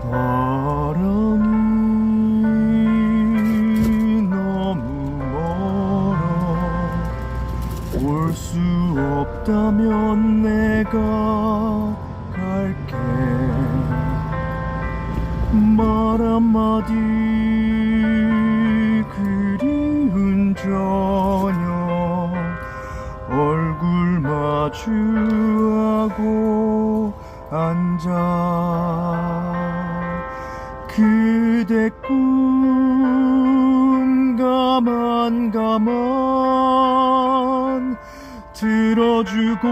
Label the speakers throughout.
Speaker 1: 사랑이 너무 멀어 올 수 없다면 내가 갈게. 말 한마디 그리운 저녁 얼굴 마주하고 앉아 그대 꿈 가만 가만 들어주고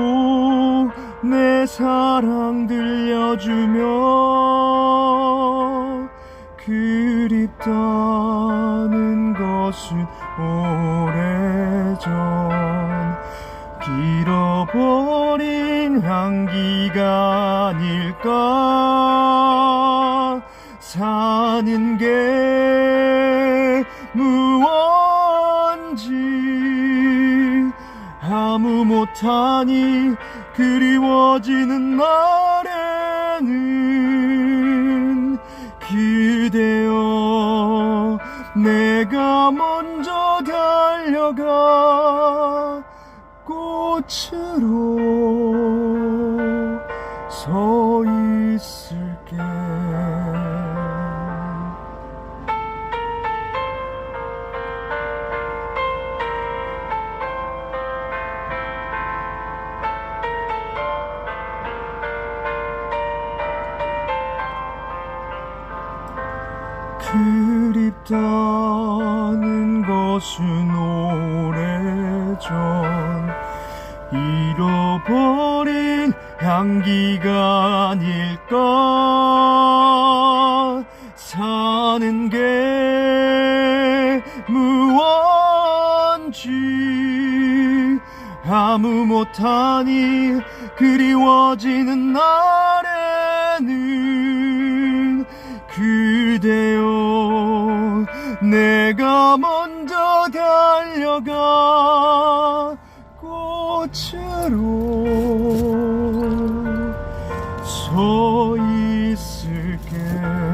Speaker 1: 내 사랑 들려주며 그립다는 것은 오래전 길어버린 향기가 아닐까 사는 게 무언지 아무 못하니 그리워지는 날에는 그대여 내가 먼저 달려가 꽃으로 서 있을게 그립다는 것은 오래전 잃어버린 향기가 아닐까? 사는 게 무언지 아무 못하니 그리워지는 날에는 그대여 내가 먼저 달려가 꽃으로 서 있을게